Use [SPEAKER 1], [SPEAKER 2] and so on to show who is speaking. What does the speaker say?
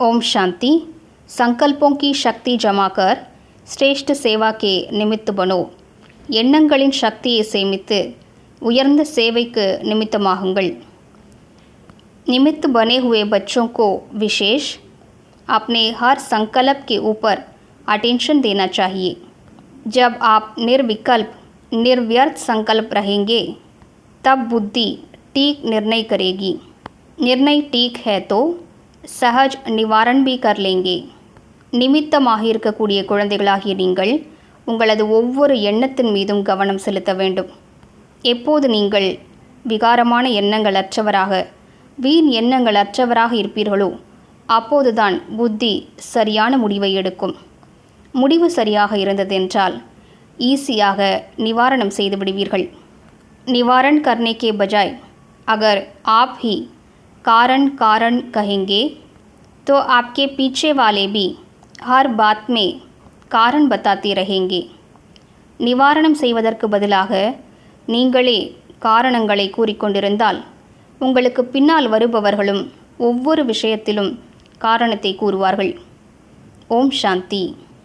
[SPEAKER 1] ओम शांति संकल्पों की शक्ति जमा कर श्रेष्ठ सेवा के निमित्त बनो எண்ணங்களின் சக்தியை சேமித்து உயர்ந்த சேவைக்கு நிமித்தமாகுங்கள் निमित्त बने हुए बच्चों को विशेष अपने हर संकल्प के ऊपर अटेंशन देना चाहिए जब आप निर्विकल्प निर्व्यर्थ संकल्प रहेंगे तब बुद्धि ठीक निर्णय करेगी निर्णय ठीक है तो சஹஜ் நிவாரன் பி கர்லேங்கே நிமித்தமாக இருக்கக்கூடிய குழந்தைகளாகிய நீங்கள் உங்களது ஒவ்வொரு எண்ணத்தின் மீதும் கவனம் செலுத்த வேண்டும். எப்போது நீங்கள் விகாரமான எண்ணங்கள் அற்றவராக வீண் எண்ணங்கள் அற்றவராக இருப்பீர்களோ அப்போதுதான் புத்தி சரியான முடிவை எடுக்கும். முடிவு சரியாக இருந்ததென்றால் ஈஸியாக நிவாரணம் செய்துவிடுவீர்கள் நிவாரண் கர்னே பஜாய் அகர் ஆப் ஹி. कारण कारण कहेंगे तो आपके पीछे वाले भी हर बात में कारण बताते रहेंगे நிவாரணம் செய்வதற்கு பதிலாக நீங்களே காரணங்களை கூறிக்கொண்டிருந்தால் உங்களுக்கு பின்னால் வருபவர்களும் ஒவ்வொரு விஷயத்திலும் காரணத்தை கூறுவார்கள் ஓம் சாந்தி